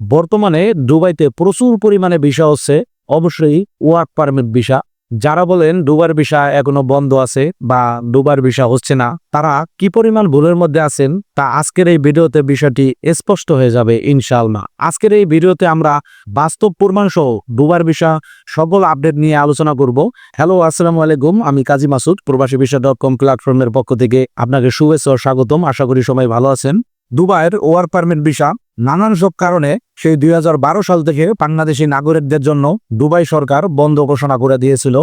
বর্তমানে দুবাইতে প্রচুর পরিমাণে ভিসা হচ্ছে। অবশ্যই ওয়ার্ক পারমিট ভিসা। যারা বলেন ডুবার ভিসা এখনও বন্ধ আছে বা ডুবার ভিসা হচ্ছে না, তারা কি পরিমাণ ভুলের মধ্যে আছেন তা আজকের এই ভিডিওতে বিষয়টি স্পষ্ট হয়ে যাবে ইনশাআল্লাহ। আজকের এই ভিডিওতে আমরা বাস্তব প্রমাণ সহ ডুবার ভিসা সকল আপডেট নিয়ে আলোচনা করব। হ্যালো, আসসালামু আলাইকুম, আমি কাজী মাসুদ, প্রবাসী ভিসা ডট কম প্ল্যাটফর্মের পক্ষ থেকে আপনাকে শুভেচ্ছা স্বাগতম। আশা করি সবাই ভালো আছেন। দুবাইয়ের ওয়ার্ক পারমিট ভিসা নানান সব কারণে সেই দুই হাজার বারো সাল থেকে বাংলাদেশি নাগরিকদের জন্য দুবাই সরকার বন্ধ ঘোষণা করে দিয়েছিল।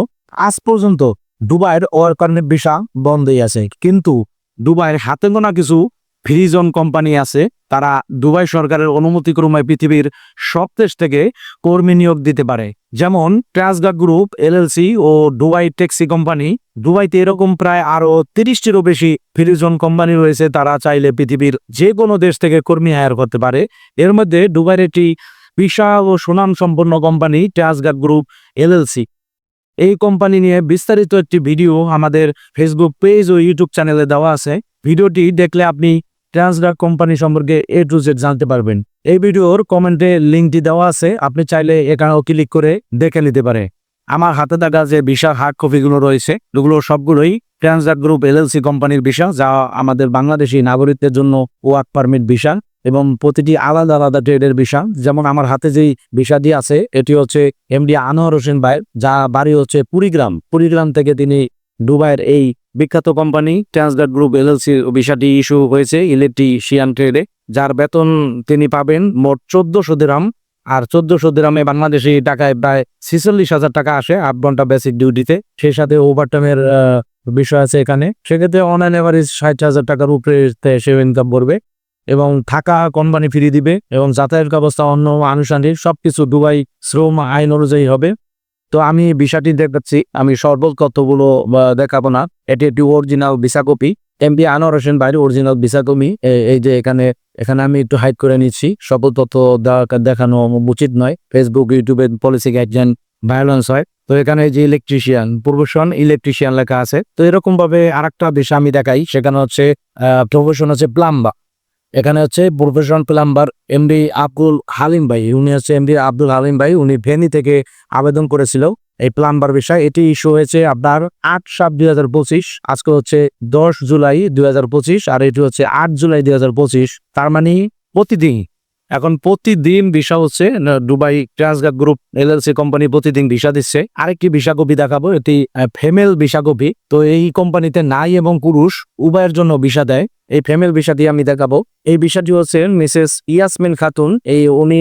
আজ পর্যন্ত দুবাইয়ের ওয়ার্ক পারমিট ভিসা বন্ধই আছে। কিন্তু দুবাইয়ের হাতে গোনা কিছু ফ্রিজন কোম্পানি আছে, তারা দুবাই সরকারের অনুমতিক্রমে পৃথিবীর সব দেশ থেকে কর্মী নিয়োগ দিতে পারে। যেমন, ট্রাসগা গ্রুপ, এলএলসি ও দুবাই ট্যাক্সি কোম্পানি। দুবাইতে এরকম প্রায় আরও তিরিশটিরও বেশি ফ্রিজন কোম্পানি রয়েছে, তারা চাইলে পৃথিবীর যে কোনো দেশ থেকে কর্মী হায়ার করতে পারে। এর মধ্যে দুবাইয়ের একটি বিশাল ও সুনাম সম্পন্ন কোম্পানি, ট্রাসগা গ্রুপ, এলএলসি। এই কোম্পানি নিয়ে বিস্তারিত একটি ভিডিও আমাদের ফেসবুক পেজ ও ইউটিউব চ্যানেলে দেওয়া আছে। ভিডিওটি দেখলে আপনি ট্রান্সডাক কোম্পানি সম্পর্কে এ টু জেড জানতে পারবেন। এই ভিডিওর কমেন্টে লিঙ্কটি দেওয়া আছে, আপনি চাইলে এখানেও ক্লিক করে দেখে নিতে পারে। আমার হাতে থাকা যে বিশাল হার্ড কপিগুলো রয়েছে, এগুলো সবগুলোই ট্রান্সডাক গ্রুপ এলএলসি কোম্পানির ভিসা যা আমাদের বাংলাদেশি নাগরিকদের জন্য ওয়ার্ক পারমিট ভিসা এবং প্রতিটি আলাদা আলাদা ট্রেডের ভিসা যেমন আমার হাতে যেই ভিসাটি আছে, এটি হচ্ছে এমডি আনোয়ার হোসেন ভাইয়ের, যা বাড়ি হচ্ছে কুড়িগ্রাম। কুড়িগ্রাম থেকে তিনি দুবাইয়ের এই বিখ্যাত কোম্পানি ট্রান্সডাট গ্রুপ এলএলসি ভিসাটি ইস্যু হয়েছে ইলেকট্রিশিয়ান ট্রেডে, যার বেতন তিনি পাবেন মোট চোদ্দশো দিরাম, আর চোদ্দশো দিরামে বাংলাদেশি টাকায় প্রায় ছিচল্লিশ হাজার টাকা আসে আট ঘণ্টা বেসিক ডিউটিতে সেই সাথে ওভারটাইমের বিষয় আছে এখানে। সেক্ষেত্রে অনলাইন এভারেজ ষাট হাজার টাকার উপরে সে ইনকাম করবে এবং থাকা কোম্পানি ফিরিয়ে দিবে এবং যাতায়াত ব্যবস্থা অন্য আনুষ্ঠানিক সবকিছু দুবাই শ্রম আইন অনুযায়ী হবে। তো আমি ভিসাটি দেখাচ্ছি, আমি সর্বল তথ্যগুলো দেখাবো না। এটি একটি original visa copy M P Anwar Hossain বাইরে অরিজিনাল ভিসা কপি এই যে এখানে এখানে আমি একটু হাইড করে নিচ্ছি। সকল তথ্য দেখানো উচিত নয়। ফেসবুক ইউটিউবে পলিসি গাইডলাইন ভায়োলেন্স হয়। তো এখানে যে ইলেকট্রিশিয়ান প্রফেশন ইলেকট্রিশিয়ান লেখা আছে। তো এরকম ভাবে আরেকটা বিষয় আমি দেখাই, সেখানে হচ্ছে প্রফেশন হচ্ছে প্লাম্বার এখানে হচ্ছে profession plumber M D Abdul Halim ভাই। উনি হচ্ছে এমডি আব্দুল হালিম ভাই। উনি ভেনি থেকে আবেদন করেছিল এই প্লাম্বার বিষয়। এটি ইস্যু হয়েছে আপনার আট সাত দুই হাজার পঁচিশ। আজকে হচ্ছে দশ জুলাই দুই হাজার পঁচিশ। আর এটি হচ্ছে আট জুলাই দুই হাজার পঁচিশ। তার মানে প্রতিদিন এখন প্রতিদিন ভিসা হচ্ছে Dubai Transguard group LLC company প্রতিদিন ভিসা দিচ্ছে। আরেকটি ভিসা কপি দেখাবো, এটি ফেমেল ভিসা কপি তো এই কোম্পানিতে নাই এবং পুরুষ উভয়ের জন্য ভিসা দেয়। এই ফেমেল ভিসাটি আমি দেখাবো। এই ভিসাটি হচ্ছে মিসেস ইয়াসমিন খাতুন। এই উনি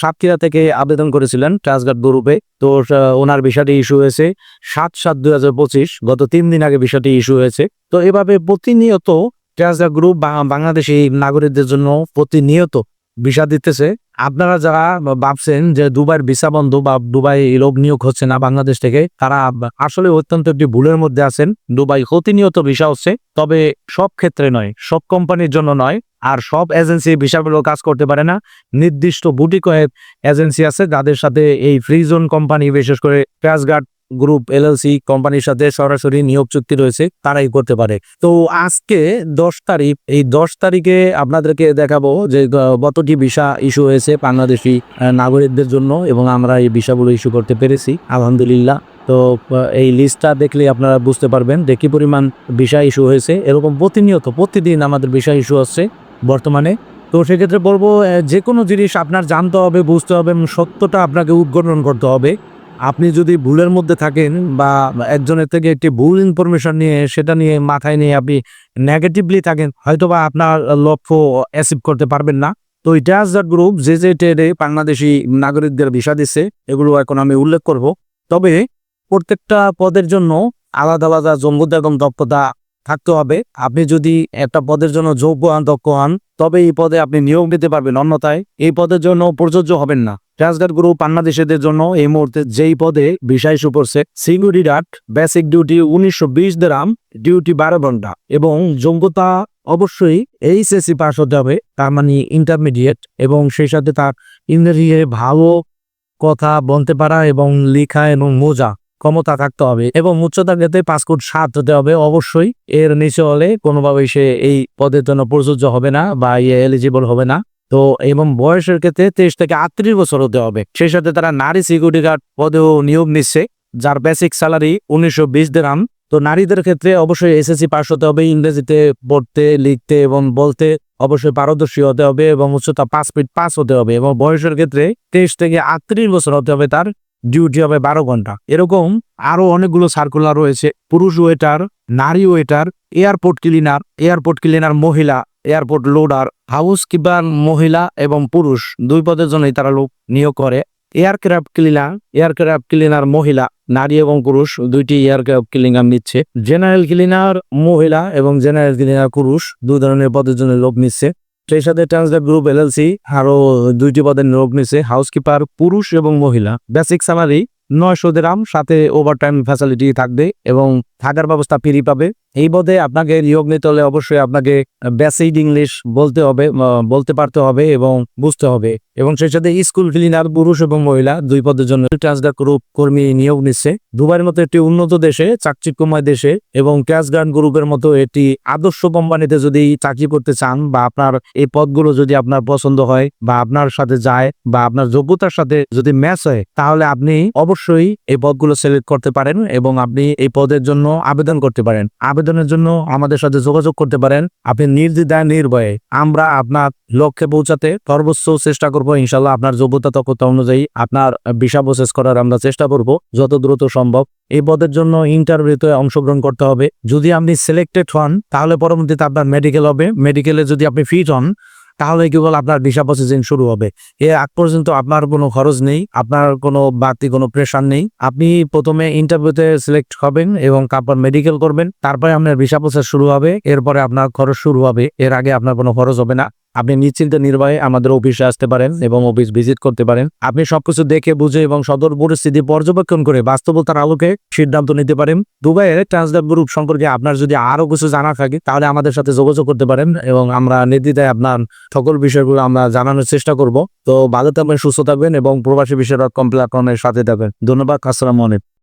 সাতক্ষীরা থেকে আবেদন করেছিলেন ট্রান্সগার্ড গ্রুপে। তো ওনার ভিসাটি ইস্যু হয়েছে সাত সাত দুই গত তিন দিন আগে ভিসাটি ইস্যু হয়েছে। তো এভাবে প্রতিনিয়ত ট্রান্সগার্ড গ্রুপ বাংলাদেশি নাগরিকদের জন্য প্রতিনিয়ত ভিসা দিতেছে। আপনারা যারা ভাবছেন যে দুবাইয়ের ভিসা বন্ধ বা দুবাই লোক নিয়োগ হচ্ছে না বাংলাদেশ থেকে, তারা আসলে অত্যন্ত একটি ভুলের মধ্যে আছেন। দুবাই প্রতিনিয়ত ভিসা হচ্ছে, তবে সব ক্ষেত্রে নয়, সব কোম্পানির জন্য নয়, আর সব এজেন্সি ভিসাগুলো কাজ করতে পারে না। নির্দিষ্ট বুটি কয়েক এজেন্সি আছে যাদের সাথে এই ফ্রি জোন কোম্পানি, বিশেষ করে ক্র্যাশগার্ড গ্রুপ, এলএলসি কোম্পানির সাথে সরাসরি নিয়োগ চুক্তি রয়েছে, তারাই করতে পারে। তো আজকে দশ তারিখ, এই দশ তারিখে আপনাদেরকে দেখাবো যে কতটি ভিসা ইস্যু হয়েছে বাংলাদেশি নাগরিকদের জন্য এবং আমরা এই ভিসাগুলো ইস্যু করতে পেরেছি, আলহামদুলিল্লাহ। তো এই লিস্টটা দেখলে আপনারা বুঝতে পারবেন যে, কি পরিমাণ ভিসা ইস্যু হয়েছে, এরকম প্রতিনিয়ত, প্রতিদিন আমাদের ভিসা ইস্যু হচ্ছে বর্তমানে। তো সেক্ষেত্রে বলব যে কোনো জিনিস আপনার জানতে হবে, বুঝতে হবে সত্যটা আপনাকে উদ্ঘাটন করতে হবে। আপনি যদি ভুলের মধ্যে থাকেন বা একজনের থেকে একটি ভুল ইনফরমেশন নিয়ে, সেটা নিয়ে মাথায় নিয়ে আপনি নেগেটিভলি থাকেন, হয়তোবা আপনার লক্ষ্য অ্যাচিভ করতে পারবেন না। তো ইটাস দ্য গ্রুপ যে যে ট্রেডে বাংলাদেশি নাগরিকদের ভিসা দিচ্ছে, এগুলো এখন আমি উল্লেখ করব। তবে প্রত্যেকটা পদের জন্য আলাদা আলাদা যোগ্যতা এবং দক্ষতা থাকতে হবে। আপনি যদি একটা পদের জন্য যোগ্য হন দক্ষ হন, তবে এই পদে আপনি নিয়োগ নিতে পারবেন। অন্যথায় এই পদের জন্য প্রযোজ্য হবেন না। ট্রান্সগার্ড গ্রুপ বাংলাদেশিদের জন্য এই মুহূর্তে যেই পদে বিষয় ইস্যু করছে সিকিউরিটি ডাট বেসিক ডিউটি উনিশশো বিশ দেরাম, ডিউটি বারো ঘণ্টা এবং যোগ্যতা অবশ্যই এইচএসসি পাস হতে হবে, তার মানে ইন্টারমিডিয়েট এবং সেই সাথে তার ইংরেজিতে ভালো কথা বলতে পারা এবং লেখা এবং মোজা ক্ষমতা থাকতে হবে এবং উচ্চতার ক্ষেত্রে পাসপোর্ট সাত হতে হবে। অবশ্যই এর নিচে হলে কোনোভাবেই সে এই পদের জন্য প্রযোজ্য হবে না বা ইয়ে এলিজিবল হবে না। তো এবং বয়সের ক্ষেত্রে তেইশ থেকে আটত্রিশ বছর হতে হবে। সেই সাথে তারা নারী সিকিউরিটি গার্ড পদেও নিয়োগ নিচ্ছে, যার বেসিক স্যালারি উনিশশো বিশ দেরাম তো নারীদের ক্ষেত্রে অবশ্যই এসএসসি পাস হতে হবে, ইংরেজিতে পড়তে, লিখতে এবং বলতে অবশ্যই পারদর্শী হতে হবে এবং উচ্চতা পাঁচ ফিট পাস হতে হবে এবং বয়সের ক্ষেত্রে তেইশ থেকে আটত্রিশ বছর হতে হবে তার ডিউটি হবে বারো ঘণ্টা। এরকম আরও অনেকগুলো সার্কুলার রয়েছে। পুরুষ ওয়েটার নারী waiter airport cleaner airport cleaner মহিলা এয়ারপোর্ট লোডার হাউস কিপার মহিলা এবং পুরুষ, দুই পদের জন্যই তারা লোক নিয়োগ করে। এয়ারক্রাফট ক্লিনার এয়ারক্রাফট ক্লিনার মহিলা, নারী এবং পুরুষ, দুইটি এয়ারক্রাফট ক্লিনার নিচ্ছে। জেনারেল ক্লিনার মহিলা এবং জেনারেল ক্লিনার পুরুষ, দুই ধরনের পদের জন্য লোক নিচ্ছে। সাথে ট্রান্সলেট গ্রুপ এলএলসি আরও দুইটি পদের নিয়োগ নিচ্ছে হাউসকিপার পুরুষ এবং মহিলা। বেসিক স্যালারি নয়শো দেরাম সাথে ওভারটাইম ফ্যাসিলিটি থাকবে এবং থাকার ব্যবস্থা ফ্রি পাবে। এই পদে আপনাকে নিয়োগ নিতে হলে অবশ্যই আপনাকে বেসিক ইংলিশ বলতে হবে বলতে পারতে হবে এবং বুঝতে হবে। এবং সেই সাথে স্কুল ক্লিনার পুরুষ এবং মহিলা দুই পদের জন্য ট্রান্সগার্ড গ্রুপ কর্মী নিয়োগ নিচ্ছে। দুবাইয়ের মতো একটি উন্নত দেশে, চাকচিক্যময় দেশে এবং ট্রান্সগার্ড গ্রুপের মতো একটি আদর্শ কোম্পানিতে যদি চাকরি করতে চান বা আপনার এই পদগুলো যদি আপনার পছন্দ হয় বা আপনার সাথে যায় বা আপনার যোগ্যতার সাথে যদি ম্যাচ হয়, তাহলে আপনি অবশ্যই এই পদগুলো সিলেক্ট করতে পারেন এবং আপনি এই পদের জন্য আবেদন করতে পারেন। আবেদনের জন্য আমাদের সাথে যোগাযোগ করতে পারেন। আপনি নির্দ্বিধায়, নির্ভয়ে আমরা আপনার লক্ষ্যে পৌঁছাতে সর্বোচ্চ চেষ্টা করব। ইনশাল্লাহ আপনার যোগ্যতা, দক্ষতা অনুযায়ী আপনার ভিসা প্রসেস করার আমরা চেষ্টা করব যত দ্রুত সম্ভব। এই পদের জন্য ইন্টারভিউতে অংশগ্রহণ করতে হবে। যদি আপনি সিলেক্টেড হন, তাহলে পরবর্তীতে আপনার মেডিকেল হবে। মেডিকেলে যদি আপনি ফিট হন তাহলে কেবল আপনার ভিসা প্রসেসিং শুরু হবে? এ আগ পর্যন্ত আপনার কোনো খরচ নেই, আপনার কোনো বাড়তি কোনো প্রেশার নেই। আপনি প্রথমে ইন্টারভিউতে সিলেক্ট হবেন এবং তারপর মেডিকেল করবেন, তারপরে আপনার ভিসা প্রসেস শুরু হবে, এরপরে আপনার খরচ শুরু হবে, এর আগে আপনার কোনো খরচ হবে না। আপনি নিশ্চিন্তে নির্ভয়ে আমাদের অফিসে আসতে পারেন এবং অফিস ভিজিট করতে পারেন। আপনি সবকিছু দেখে, বুঝে এবং সদর পরিস্থিতি পর্যবেক্ষণ করে বাস্তবতার আলোকে সিদ্ধান্ত নিতে পারেন। দুবাইয়ের ট্রান্সলেট গ্রুপ সম্পর্কে আপনার যদি আরও কিছু জানা থাকে, তাহলে আমাদের সাথে যোগাযোগ করতে পারেন এবং আমরা নির্দ্বিধায় আপনার সকল বিষয়গুলো আমরা জানানোর চেষ্টা করব। তো ভালো থাকবেন, সুস্থ থাকবেন এবং প্রবাসী বিষয়ক কমপ্লেক্সের সাথে থাকবেন। ধন্যবাদ, আসসালামু আলাইকুম।